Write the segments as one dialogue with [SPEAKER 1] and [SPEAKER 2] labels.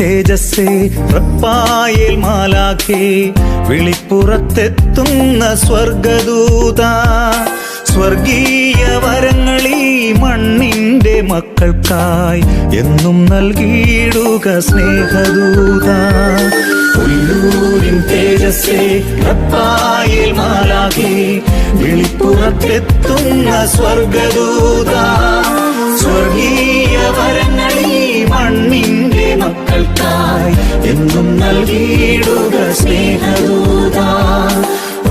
[SPEAKER 1] തേജസ്സേ റപ്പായേൽ മാലാഖേ. വിളിപ്പുറത്തെത്തുന്ന സ്വർഗദൂത സ്വർഗീയ വരങ്ങളീ മണ്ണിന്റെ മക്കൾക്കായി എന്നും നൽകിയിടുക സ്നേഹദൂത. ഉള്ളൂരിൻ തേജസ്സേ റപ്പായേൽ മാലാഖേ. വിളിപ്പുറത്തെത്തുന്ന സ്വർഗദൂത സ്വർഗീയ വരങ്ങളീ എന്നും നൽകിയിടുക സ്നേഹദൂത.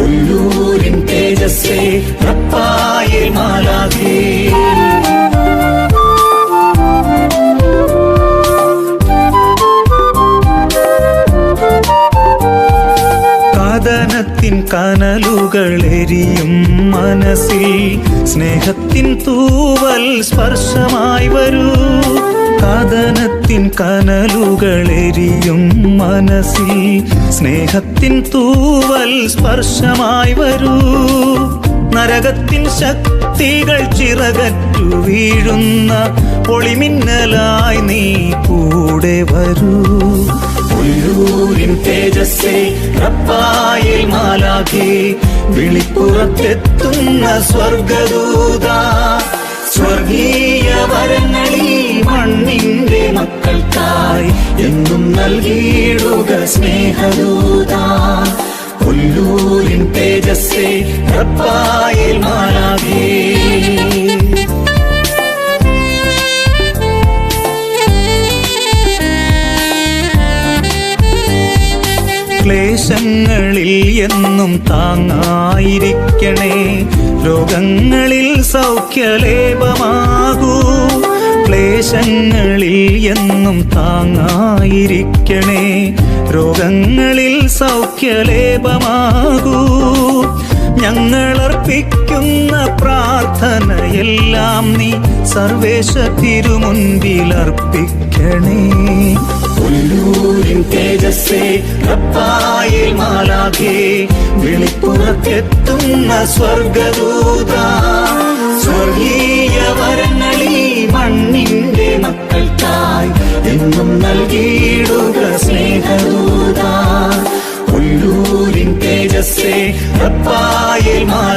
[SPEAKER 1] ഉള്ളൂരിൻ തേജസ്സേ റപ്പായേൽ മാലാഖേ. കാദനത്തിൻ കനലുകൾ എരിയും മനസ്സിൽ സ്നേഹത്തിൻ തൂവൽ സ്പർശമായി വരൂ. കഥനത്തിൻ കനലുകൾ എരിയും മനസ്സിൽ. സ്നേഹത്തിൻ തൂവൽ സ്പർശമായി വരൂ. നരകത്തിൻ ശക്തികൾ ചിറകറ്റു വീഴുന്ന ഒളിമിന്നലായി നീ കൂടെ വരൂ. ഉള്ളൂരിൻ തേജസ്സേ മാലാകെ വിളിപ്പുറത്തെത്തുന്ന സ്വർഗദൂത സ്വർഗീയ വരങ്ങളീ മണ്ണിന്റെ തേജസ്സേ ക്ലേശങ്ങളിൽ എന്നും താങ്ങായിരിക്കണേ. രോഗങ്ങളിൽ സൗഖ്യലേപമാകൂ. ക്ലേശങ്ങളിൽ എന്നും താങ്ങായിരിക്കണേ. രോഗങ്ങളിൽ സൗഖ്യലേപമാകൂ. ഞങ്ങളർപ്പിക്കുന്ന പ്രാർത്ഥനയെല്ലാം നീ സർവേശ തിരുമുൻപിൽ അർപ്പിക്കണേ ഉള്ളൂരിൻ തേജസ്സേ റപ്പായിൽ മാലാഖേ. വിളിപ്പുറത്തെത്തുന്ന സ്വർഗദൂത. ഉള്ളൂരിൻ തേജസ്സേ റപ്പായിൽ മാലാഖേ